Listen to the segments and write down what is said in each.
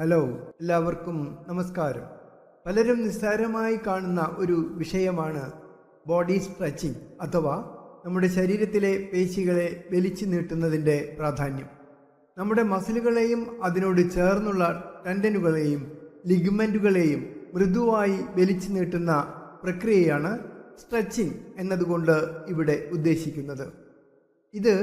Hello എല്ലാവർക്കും നമസ്കാരം. പലരും നിസ്സാരമായി കാണുന്ന ഒരു വിഷയമാണ് ബോഡി സ്ട്രെച്ചിങ് അഥവാ നമ്മുടെ ശരീരത്തിലെ പേശികളെ വലിച്ചു നീട്ടുന്നതിന്റെ പ്രാധാന്യം. നമ്മുടെ മസിലുകളെയും അതിനോട് ചേർന്നുള്ള ടെൻഡനുകളെയും ലിഗ്മെന്റുകളെയും മൃദുവായി വലിച്ചു നീട്ടുന്ന പ്രക്രിയയാണ് സ്ട്രെച്ചിങ് എന്നതുകൊണ്ട് ഇവിടെ ഉദ്ദേശിക്കുന്നത്. ഇത്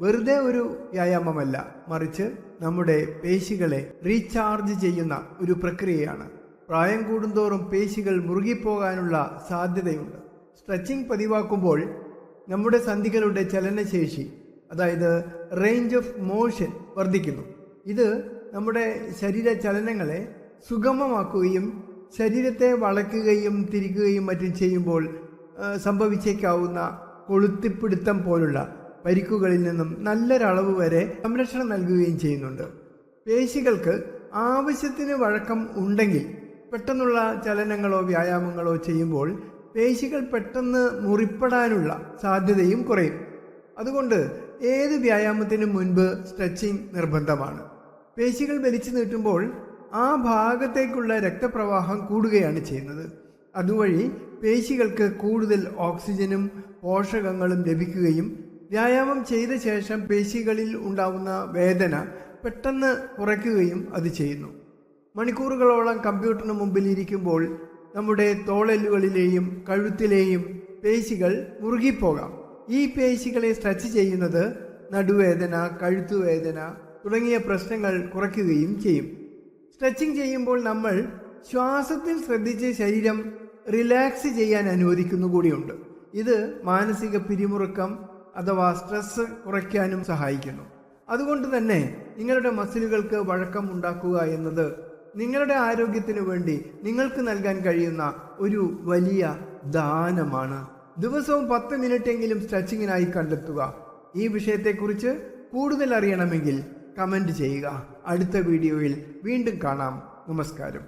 വെറുതെ ഒരു വ്യായാമമല്ല മറിച്ച് നമ്മുടെ പേശികളെ റീചാർജ് ചെയ്യുന്ന ഒരു പ്രക്രിയയാണ്. പ്രായം കൂടുന്തോറും പേശികൾ മുറുകിപ്പോകാനുള്ള സാധ്യതയുണ്ട്. സ്ട്രെച്ചിങ് പതിവാക്കുമ്പോൾ നമ്മുടെ സന്ധികളുടെ ചലനശേഷി അതായത് റേഞ്ച് ഓഫ് മോഷൻ വർദ്ധിക്കുന്നു. ഇത് നമ്മുടെ ശരീര ചലനങ്ങളെ സുഗമമാക്കുകയും ശരീരത്തെ വളയ്ക്കുകയും തിരിക്കുകയും മറ്റും ചെയ്യുമ്പോൾ സംഭവിച്ചേക്കാവുന്ന കൊളുത്തിപ്പിടുത്തം പോലുള്ള പരിക്കുകളിൽ നിന്നും നല്ലൊരളവ് വരെ സംരക്ഷണം നൽകുകയും ചെയ്യുന്നുണ്ട്. പേശികൾക്ക് ആവശ്യത്തിന് വഴക്കം ഉണ്ടെങ്കിൽ പെട്ടെന്നുള്ള ചലനങ്ങളോ വ്യായാമങ്ങളോ ചെയ്യുമ്പോൾ പേശികൾ പെട്ടെന്ന് മുറിപ്പെടാനുള്ള സാധ്യതയും കുറയും. അതുകൊണ്ട് ഏത് വ്യായാമത്തിനും മുൻപ് സ്ട്രെച്ചിങ് നിർബന്ധമാണ്. പേശികൾ വലിച്ചു നീട്ടുമ്പോൾ ആ ഭാഗത്തേക്കുള്ള രക്തപ്രവാഹം കൂടുകയാണ് ചെയ്യുന്നത്. അതുവഴി പേശികൾക്ക് കൂടുതൽ ഓക്സിജനും പോഷകങ്ങളും ലഭിക്കുകയും വ്യായാമം ചെയ്ത ശേഷം പേശികളിൽ ഉണ്ടാകുന്ന വേദന പെട്ടെന്ന് കുറയ്ക്കുകയും അത് ചെയ്യുന്നു. മണിക്കൂറുകളോളം കമ്പ്യൂട്ടറിന് മുമ്പിൽ ഇരിക്കുമ്പോൾ നമ്മുടെ തോളലുകളിലെയും കഴുത്തിലെയും പേശികൾ മുറുകിപ്പോകാം. ഈ പേശികളെ സ്ട്രെച്ച് ചെയ്യുന്നത് നടുവേദന കഴുത്തുവേദന തുടങ്ങിയ പ്രശ്നങ്ങൾ കുറയ്ക്കുകയും ചെയ്യും. സ്ട്രെച്ചിങ് ചെയ്യുമ്പോൾ നമ്മൾ ശ്വാസത്തിൽ ശ്രദ്ധിച്ച് ശരീരം റിലാക്സ് ചെയ്യാൻ അനുവദിക്കുന്നു കൂടിയുണ്ട് ഇത് മാനസിക പിരിമുറുക്കം അഥവാ സ്ട്രെസ് കുറയ്ക്കാനും സഹായിക്കുന്നു. അതുകൊണ്ട് തന്നെ നിങ്ങളുടെ മസിലുകൾക്ക് വഴക്കം ഉണ്ടാക്കുക എന്നത് നിങ്ങളുടെ ആരോഗ്യത്തിനു വേണ്ടി നിങ്ങൾക്ക് നൽകാൻ കഴിയുന്ന ഒരു വലിയ ദാനമാണ്. ദിവസവും പത്ത് മിനിറ്റെങ്കിലും സ്ട്രെച്ചിങ്ങിനായി കണ്ടെത്തുക. ഈ വിഷയത്തെക്കുറിച്ച് കൂടുതൽ അറിയണമെങ്കിൽ കമന്റ് ചെയ്യുക. അടുത്ത വീഡിയോയിൽ വീണ്ടും കാണാം. നമസ്കാരം.